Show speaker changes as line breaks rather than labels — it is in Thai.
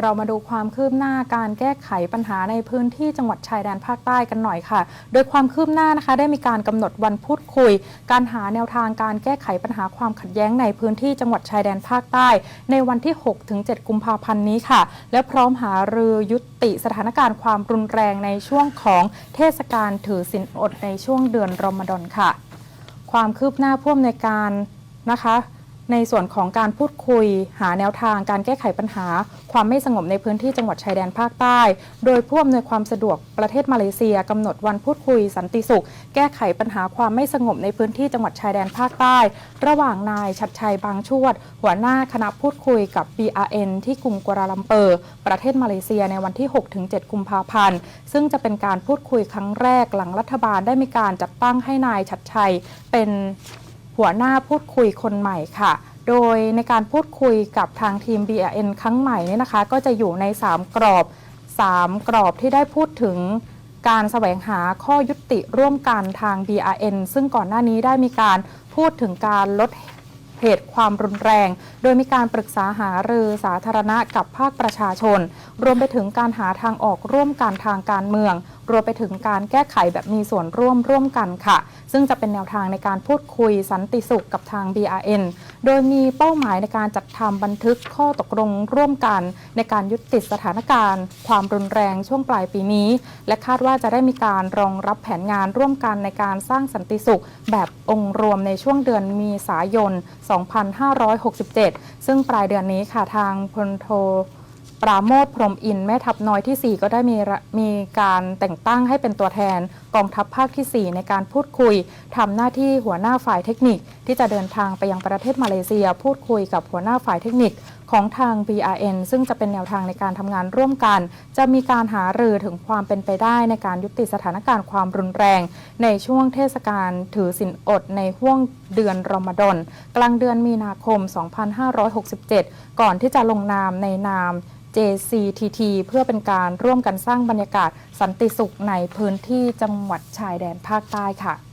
เรามาดูความคืบหน้าการแก้ไขปัญหาในพื้นที่จังหวัดชายแดนภาคใต้กันหน่อยค่ะ โดยความคืบหน้านะคะ ได้มีการกำหนดวันพูดคุย การหาแนวทางการแก้ไขปัญหาความขัดแย้งในพื้นที่จังหวัดชายแดนภาคใต้ ในวันที่ 6-7 กุมภาพันธ์นี้ค่ะ และพร้อมหารือยุติสถานการณ์ความรุนแรงในช่วงของเทศกาลถือศีลอดในช่วงเดือนรอมฎอนค่ะ ความคืบหน้าพ่วงในการนะคะ ในส่วนของการพูดคุย หาแนวทางการแก้ไขปัญหา ความไม่สงบในพื้นที่จังหวัดชายแดนภาคใต้ โดยผู้อำนวยความสะดวกประเทศมาเลเซียกำหนดวันพูดคุย สันติสุข แก้ไขปัญหาความไม่สงบในพื้นที่จังหวัดชายแดนภาคใต้ ระหว่างนายชัดชัยบางชวด หัวหน้าคณะพูดคุยกับ BRN ที่กรุงกัวลาลัมเปอร์ ประเทศมาเลเซียในวันที่ 6-7 กุมภาพันธ์ ซึ่งจะเป็นการพูดคุยครั้งแรกหลังรัฐบาลได้มีการจัดตั้งให้นายชัดชัยเป็น หัวหน้าพูดคุยคนใหม่ค่ะ โดยในการพูดคุยกับทางทีม BRN ครั้งใหม่นี่นะคะ ก็จะอยู่ใน 3 กรอบ 3 กรอบที่ได้พูดถึงการแสวงหาข้อยุติร่วมกันทาง BRN ซึ่งก่อนหน้านี้ได้มีการพูดถึงการลดเหตุความรุนแรง โดยมีการปรึกษาหารือสาธารณะกับภาคประชาชน รวมไปถึงการหาทางออกร่วมกันทางการเมือง รวมไปถึงการแก้ไขแบบมีส่วนร่วมร่วมกันค่ะ ซึ่งจะเป็นแนวทางในการพูดคุยสันติสุขกับทาง BRN โดยมีเป้าหมายในการจัดทำบันทึกข้อตกลงร่วมกัน ในการยุติสถานการณ์ ความรุนแรงช่วงปลายปีนี้ และคาดว่าจะได้มีการรองรับแผนงานร่วมกันในการสร้างสันติสุข แบบองค์รวมในช่วงเดือนมีษายน 2567 ซึ่งปลายเดือนนี้ค่ะทางพลโท ปราโมทพรมอินแม่ทัพน้อยที่ 4 ก็ได้มีมีการแต่งตั้งให้เป็นตัวแทนกองทัพภาคที่ 4 ในการพูดคุยทำหน้าที่หัวหน้าฝ่ายเทคนิค ที่จะเดินทางไปยังประเทศมาเลเซีย พูดคุยกับหัวหน้าฝ่ายเทคนิค ของทาง BRN ซึ่งจะเป็นแนวทางในการทำงานร่วมกัน จะมีการหารือถึงความเป็นไปได้ในการยุติสถานการณ์ความรุนแรง ในช่วงเทศกาลถือศีลอดในห่วงเดือนรอมฎอนกลางเดือนมีนาคม 2567 ก่อนที่จะลงนามในนาม JCTT เพื่อเป็นการร่วมกันสร้างบรรยากาศสันติสุขในพื้นที่จังหวัดชายแดนภาคใต้ค่ะ